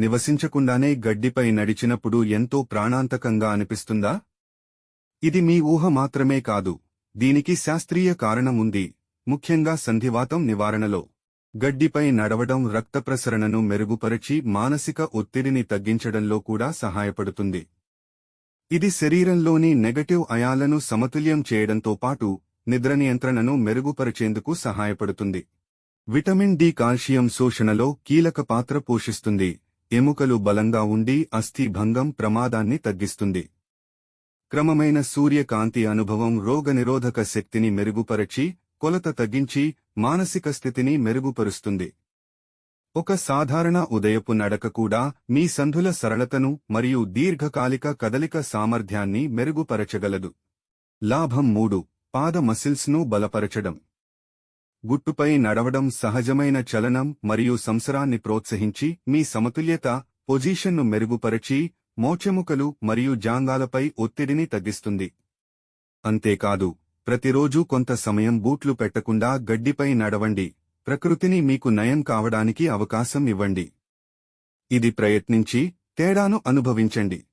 నివసించకుండానే గడ్డిపై నడిచినప్పుడు ఎంతో ప్రాణాంతకంగా అనిపిస్తుందా? ఇది మీ ఊహ మాత్రమే కాదు. దీనికి శాస్త్రీయ కారణం ఉంది. ముఖ్యంగా సంధివాతం నివారణలో. గడ్డిపై నడవడం రక్త ప్రసరణను మానసిక ఒత్తిడిని తగ్గించడంలో కూడా సహాయపడుతుంది. ఇది శరీరంలోని నెగటివ్ అయాలను సమతుల్యం చేయడంతో పాటు నిద్ర నియంత్రణను మెరుగుపరిచేందుకు సహాయపడుతుంది. విటమిన్ డి కాల్షియం శోషణలో కీలక పాత్ర పోషిస్తుంది. ఎముకలు బలంగా ఉండి అస్థిభంగం ప్రమాదాన్ని తగ్గిస్తుంది. క్రమమైన సూర్యకాంతి అనుభవం రోగనిరోధక శక్తిని మెరుగుపరచి కొలత తగ్గించి మానసిక స్థితిని మెరుగుపరుస్తుంది. ఒక సాధారణ ఉదయపు నడక కూడా మీ సంధుల సరళతను మరియు దీర్ఘకాలిక కదలిక సామర్థ్యాన్ని మెరుగుపరచగలదు. లాభం మూడు. పాద మసిల్స్ను బలపరచడం. గుట్టుపై నడవడం సహజమైన చలనం మరియు సంసరాన్ని ప్రోత్సహించి మీ సమతుల్యత పొజిషన్ను మెరుగుపరచి మోచెముకలు మరియు జాంగాలపై ఒత్తిడిని తగ్గిస్తుంది. అంతేకాదు ప్రతిరోజూ కొంత సమయం బూట్లు పెట్టకుండా గడ్డిపై నడవండి. ప్రకృతిని మీకు నయం కావడానికి అవకాశం ఇవ్వండి. ఇది ప్రయత్నించి తేడాను అనుభవించండి.